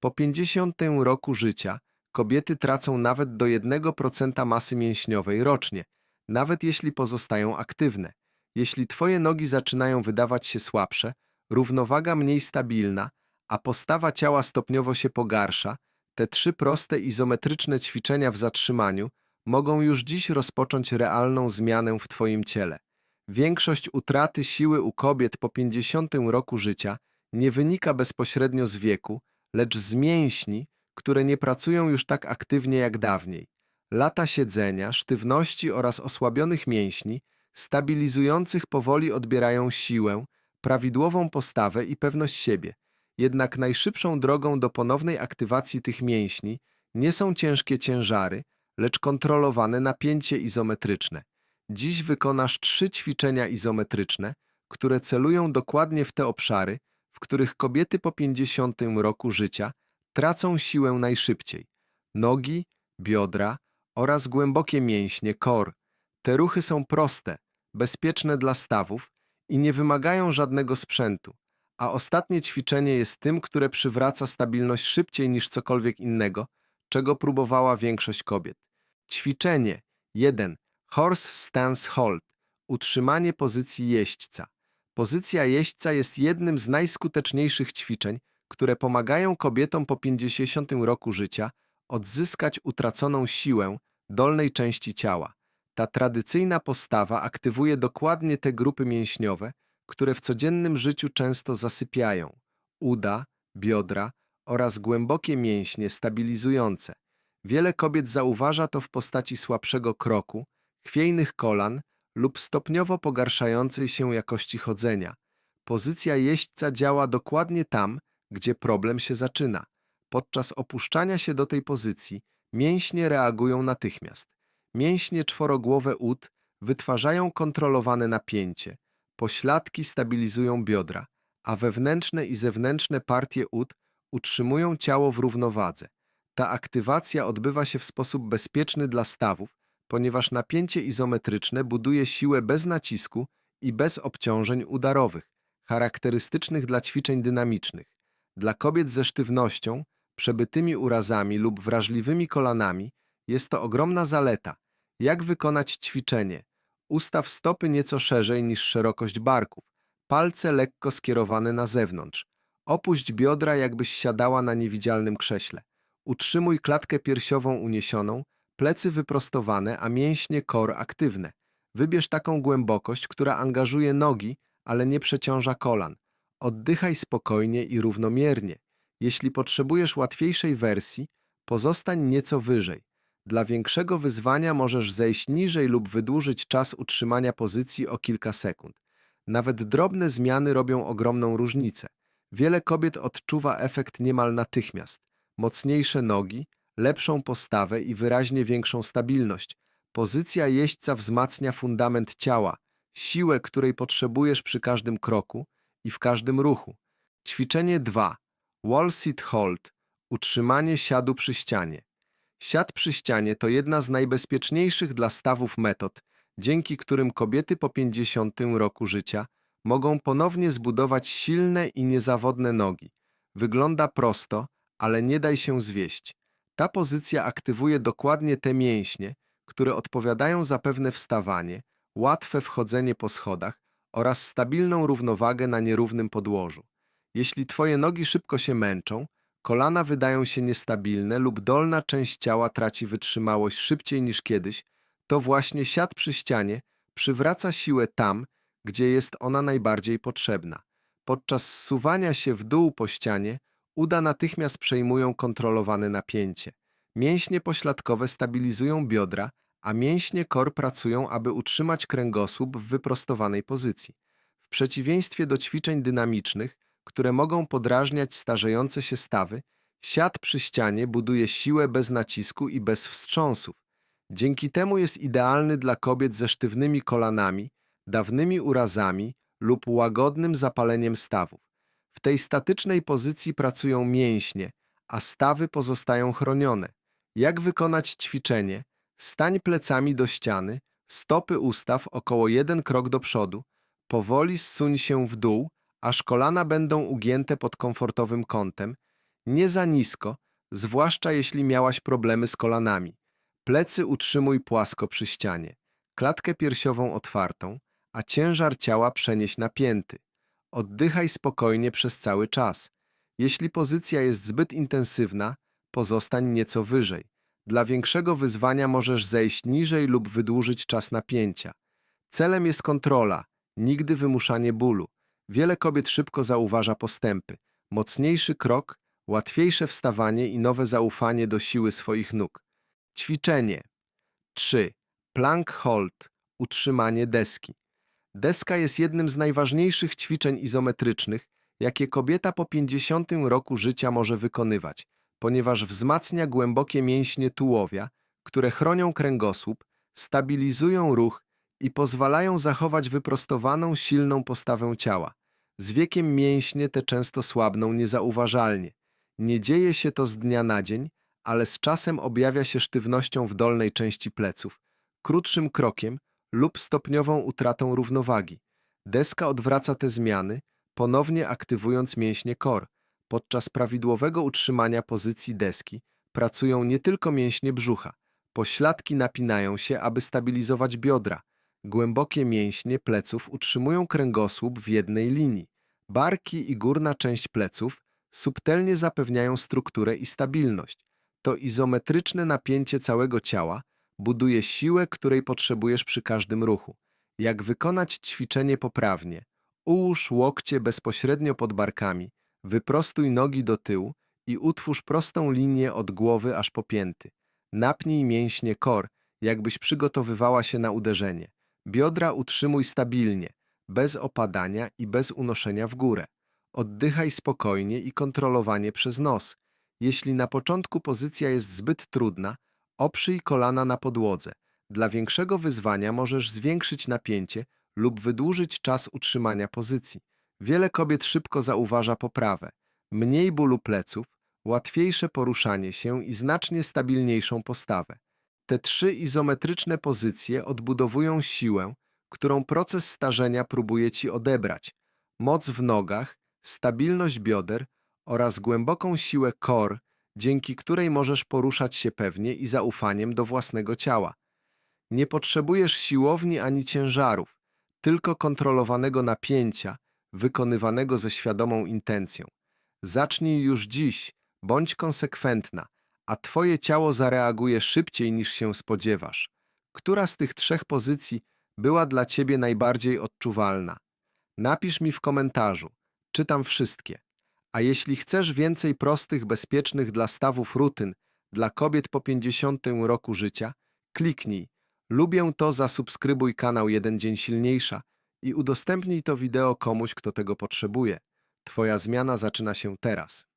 Po 50 roku życia kobiety tracą nawet do 1% masy mięśniowej rocznie, nawet jeśli pozostają aktywne. Jeśli twoje nogi zaczynają wydawać się słabsze, równowaga mniej stabilna, a postawa ciała stopniowo się pogarsza, te trzy proste izometryczne ćwiczenia w zatrzymaniu mogą już dziś rozpocząć realną zmianę w twoim ciele. Większość utraty siły u kobiet po 50 roku życia nie wynika bezpośrednio z wieku, lecz z mięśni, które nie pracują już tak aktywnie jak dawniej. Lata siedzenia, sztywności oraz osłabionych mięśni, stabilizujących powoli odbierają siłę, prawidłową postawę i pewność siebie. Jednak najszybszą drogą do ponownej aktywacji tych mięśni nie są ciężkie ciężary, lecz kontrolowane napięcie izometryczne. Dziś wykonasz trzy ćwiczenia izometryczne, które celują dokładnie w te obszary, w których kobiety po 50 roku życia tracą siłę najszybciej. Nogi, biodra oraz głębokie mięśnie kor. Te ruchy są proste, bezpieczne dla stawów i nie wymagają żadnego sprzętu, a ostatnie ćwiczenie jest tym, które przywraca stabilność szybciej niż cokolwiek innego, czego próbowała większość kobiet. Ćwiczenie 1. Horse Stance Hold. Utrzymanie pozycji jeźdźca. Pozycja jeźdźca jest jednym z najskuteczniejszych ćwiczeń, które pomagają kobietom po 50 roku życia odzyskać utraconą siłę dolnej części ciała. Ta tradycyjna postawa aktywuje dokładnie te grupy mięśniowe, które w codziennym życiu często zasypiają uda, biodra oraz głębokie mięśnie stabilizujące. Wiele kobiet zauważa to w postaci słabszego kroku, chwiejnych kolan lub stopniowo pogarszającej się jakości chodzenia. Pozycja jeźdźca działa dokładnie tam, gdzie problem się zaczyna. Podczas opuszczania się do tej pozycji mięśnie reagują natychmiast. Mięśnie czworogłowe ud wytwarzają kontrolowane napięcie, pośladki stabilizują biodra, a wewnętrzne i zewnętrzne partie ud utrzymują ciało w równowadze. Ta aktywacja odbywa się w sposób bezpieczny dla stawów, ponieważ napięcie izometryczne buduje siłę bez nacisku i bez obciążeń udarowych, charakterystycznych dla ćwiczeń dynamicznych. Dla kobiet ze sztywnością, przebytymi urazami lub wrażliwymi kolanami jest to ogromna zaleta. Jak wykonać ćwiczenie? Ustaw stopy nieco szerzej niż szerokość barków, palce lekko skierowane na zewnątrz. Opuść biodra, jakbyś siadała na niewidzialnym krześle. Utrzymuj klatkę piersiową uniesioną, plecy wyprostowane, a mięśnie kor aktywne. Wybierz taką głębokość, która angażuje nogi, ale nie przeciąża kolan. Oddychaj spokojnie i równomiernie. Jeśli potrzebujesz łatwiejszej wersji, pozostań nieco wyżej. Dla większego wyzwania możesz zejść niżej lub wydłużyć czas utrzymania pozycji o kilka sekund. Nawet drobne zmiany robią ogromną różnicę. Wiele kobiet odczuwa efekt niemal natychmiast. Mocniejsze nogi, lepszą postawę i wyraźnie większą stabilność. Pozycja jeźdźca wzmacnia fundament ciała, siłę, której potrzebujesz przy każdym kroku i w każdym ruchu. Ćwiczenie 2. Wall sit hold. Utrzymanie siadu przy ścianie. Siad przy ścianie to jedna z najbezpieczniejszych dla stawów metod, dzięki którym kobiety po 50 roku życia mogą ponownie zbudować silne i niezawodne nogi. Wygląda prosto, ale nie daj się zwieść. Ta pozycja aktywuje dokładnie te mięśnie, które odpowiadają za pewne wstawanie, łatwe wchodzenie po schodach oraz stabilną równowagę na nierównym podłożu. Jeśli twoje nogi szybko się męczą, kolana wydają się niestabilne lub dolna część ciała traci wytrzymałość szybciej niż kiedyś, to właśnie siad przy ścianie przywraca siłę tam, gdzie jest ona najbardziej potrzebna. Podczas zsuwania się w dół po ścianie uda natychmiast przejmują kontrolowane napięcie. Mięśnie pośladkowe stabilizują biodra, a mięśnie kor pracują, aby utrzymać kręgosłup w wyprostowanej pozycji. W przeciwieństwie do ćwiczeń dynamicznych, które mogą podrażniać starzejące się stawy, siad przy ścianie buduje siłę bez nacisku i bez wstrząsów. Dzięki temu jest idealny dla kobiet ze sztywnymi kolanami, dawnymi urazami lub łagodnym zapaleniem stawów. W tej statycznej pozycji pracują mięśnie, a stawy pozostają chronione. Jak wykonać ćwiczenie? Stań plecami do ściany, stopy ustaw około jeden krok do przodu, powoli zsuń się w dół, aż kolana będą ugięte pod komfortowym kątem. Nie za nisko, zwłaszcza jeśli miałaś problemy z kolanami. Plecy utrzymuj płasko przy ścianie, klatkę piersiową otwartą, a ciężar ciała przenieś na pięty. Oddychaj spokojnie przez cały czas. Jeśli pozycja jest zbyt intensywna, pozostań nieco wyżej. Dla większego wyzwania możesz zejść niżej lub wydłużyć czas napięcia. Celem jest kontrola, nigdy wymuszanie bólu. Wiele kobiet szybko zauważa postępy. Mocniejszy krok, łatwiejsze wstawanie i nowe zaufanie do siły swoich nóg. Ćwiczenie 3. Plank hold, utrzymanie deski. Deska jest jednym z najważniejszych ćwiczeń izometrycznych, jakie kobieta po 50 roku życia może wykonywać, ponieważ wzmacnia głębokie mięśnie tułowia, które chronią kręgosłup, stabilizują ruch i pozwalają zachować wyprostowaną, silną postawę ciała. Z wiekiem mięśnie te często słabną niezauważalnie. Nie dzieje się to z dnia na dzień, ale z czasem objawia się sztywnością w dolnej części pleców, krótszym krokiem lub stopniową utratą równowagi. Deska odwraca te zmiany, ponownie aktywując mięśnie kor. Podczas prawidłowego utrzymania pozycji deski pracują nie tylko mięśnie brzucha. Pośladki napinają się, aby stabilizować biodra. Głębokie mięśnie pleców utrzymują kręgosłup w jednej linii. Barki i górna część pleców subtelnie zapewniają strukturę i stabilność. To izometryczne napięcie całego ciała buduje siłę, której potrzebujesz przy każdym ruchu. Jak wykonać ćwiczenie poprawnie? Ułóż łokcie bezpośrednio pod barkami, wyprostuj nogi do tyłu i utwórz prostą linię od głowy aż po pięty. Napnij mięśnie kor, jakbyś przygotowywała się na uderzenie. Biodra utrzymuj stabilnie, bez opadania i bez unoszenia w górę. Oddychaj spokojnie i kontrolowanie przez nos. Jeśli na początku pozycja jest zbyt trudna, oprzyj kolana na podłodze. Dla większego wyzwania możesz zwiększyć napięcie lub wydłużyć czas utrzymania pozycji. Wiele kobiet szybko zauważa poprawę. Mniej bólu pleców, łatwiejsze poruszanie się i znacznie stabilniejszą postawę. Te trzy izometryczne pozycje odbudowują siłę, którą proces starzenia próbuje ci odebrać. Moc w nogach, stabilność bioder oraz głęboką siłę core, dzięki której możesz poruszać się pewnie i zaufaniem do własnego ciała. Nie potrzebujesz siłowni ani ciężarów, tylko kontrolowanego napięcia, wykonywanego ze świadomą intencją. Zacznij już dziś, bądź konsekwentna, a twoje ciało zareaguje szybciej niż się spodziewasz. Która z tych trzech pozycji była dla ciebie najbardziej odczuwalna? Napisz mi w komentarzu. Czytam wszystkie. A jeśli chcesz więcej prostych, bezpiecznych dla stawów rutyn dla kobiet po 50 roku życia, kliknij Lubię to, zasubskrybuj kanał Jeden Dzień Silniejsza i udostępnij to wideo komuś, kto tego potrzebuje. Twoja zmiana zaczyna się teraz.